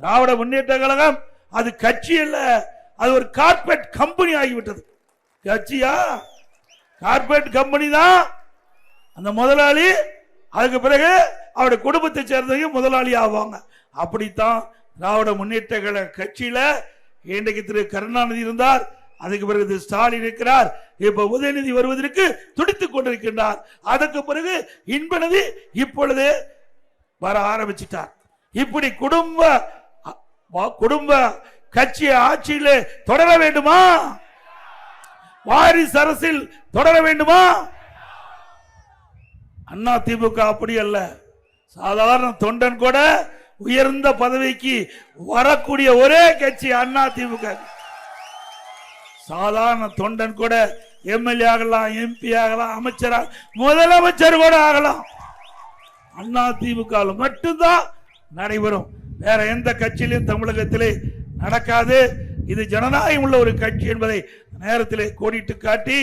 திராவிட முன்னேற்ற கழகம் அது கட்சி அல்ல அது ஒரு கார்பரேட் கம்பெனி ஆகிவிட்டது. கட்சியா? கார்பரேட் கம்பெனி தான். அந்த முதலாளி அதுக்கு பிறகு அவருடைய குடும்பத்தை சேர்ந்தவங்க முதலாளி ஆவாங்க. அப்படித்தான் திராவிட முன்னேற்ற கழக கட்சியில இன்றைக்கு திரு கருணாநிதி இருந்தார். அதுக்கு பிறகு திரு ஸ்டாலின் இருக்கிறார். இப்ப உதயநிதி வருவதற்கு துடித்துக் கொண்டிருக்கின்றார். அதற்கு பிறகு இன்பநதி இப்பொழுது வர ஆரம்பிச்சிட்டார். இப்படி குடும்ப குடும்ப கட்சி ஆட்சியிலே தொடர வேண்டுமா? வாரிசு அரசில் தொடர வேண்டுமா? அண்ணா திமுக அப்படி அல்ல. சாதாரண தொண்டன் கூட உயர்ந்த பதவிக்கு வரக்கூடிய ஒரே கட்சி அண்ணா திமுக. சாதாரண தொண்டன் கூட எம்எல்ஏ ஆகலாம் எம்பி ஆகலாம் அமைச்சரா முதலமைச்சர் கூட ஆகலாம். அண்ணா திமுக மட்டும்தான் நடைபெறும். வேற எந்த கட்சியிலும் தமிழகத்திலே நடக்காது. இது ஜனநாயகம் உள்ள ஒரு கட்சி என்பதை நேரத்திலே கோடிட்டு காட்டி